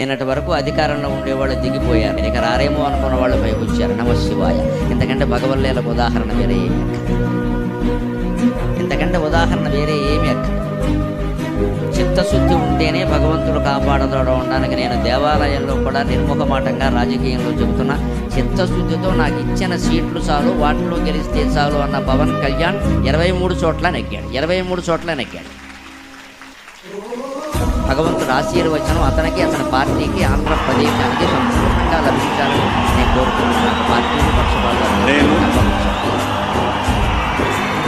నిన్నటి వరకు అధికారంలో ఉండేవాళ్ళు దిగిపోయారు. ఇక రారేమో అనుకున్న వాళ్ళు పైకి వచ్చారు. నమ శివాయ. ఇంతకంటే భగవల్లేలకు ఉదాహరణ వేరే ఏమి ఇంతకంటే ఉదాహరణ వేరే ఏమి అక్క చిత్తశుద్ధి ఉంటేనే భగవంతుడు కాపాడదోడ ఉండడానికి నేను దేవాలయంలో కూడా నిర్ముఖమాటంగా రాజకీయంలో చెబుతున్నా. చిత్తశుద్ధితో నాకు ఇచ్చిన సీట్లు చాలు వాటిలో గెలిస్తే చాలు అన్న పవన్ కళ్యాణ్ ఇరవై మూడు చోట్ల నెగ్గాడు. ఇరవై మూడు చోట్ల నెగ్గాడు. భగవంతుడు ఆశీర్వచనం అతనికి అతని పార్టీకి ఆంధ్రప్రదేశానికి సంపూర్ణంగా లభించాలని నేను కోరుకుంటున్నాను. పార్టీలు పక్షపాతాలు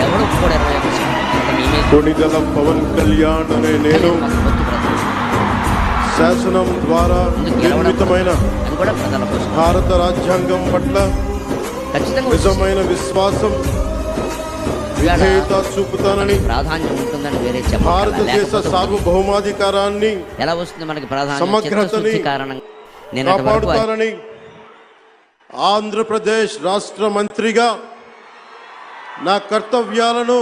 ఎవడు కూడా ఇరవై మేమే కొణిదల పవన్ కళ్యాణ్ అనే నేను. శాసనం ద్వారా నిర్మితమైన భారత రాజ్యాంగం పట్ల నిజమైన విశ్వాసం విధేయత చూపుతానని ప్రాధాన్యం ఉంటుందని వేరే చెప్పాలి భారతదేశ సార్వభౌమాధికారాన్ని ఎలా వస్తుంది మనకి ప్రాధాన్యం? సమగ్రతని చిత్తశుద్ధి కారణంగా కాపాడుతానని ఆంధ్రప్రదేశ్ రాష్ట్ర మంత్రిగా నా కర్తవ్యాలను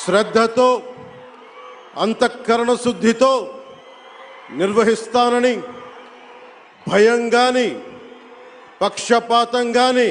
శ్రద్ధతో అంతఃకరణ శుద్ధితో నిర్వహిస్తానని భయం కానీ పక్షపాతం కానీ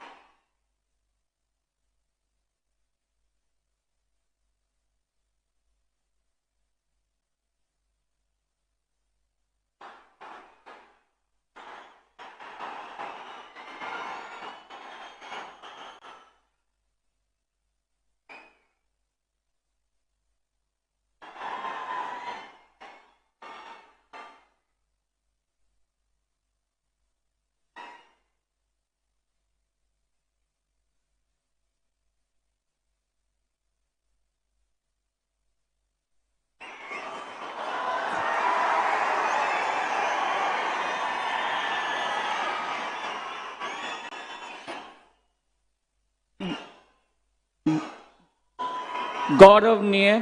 गौरव निये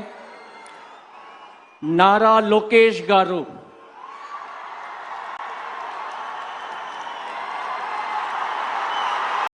नारा लोकेश गारू।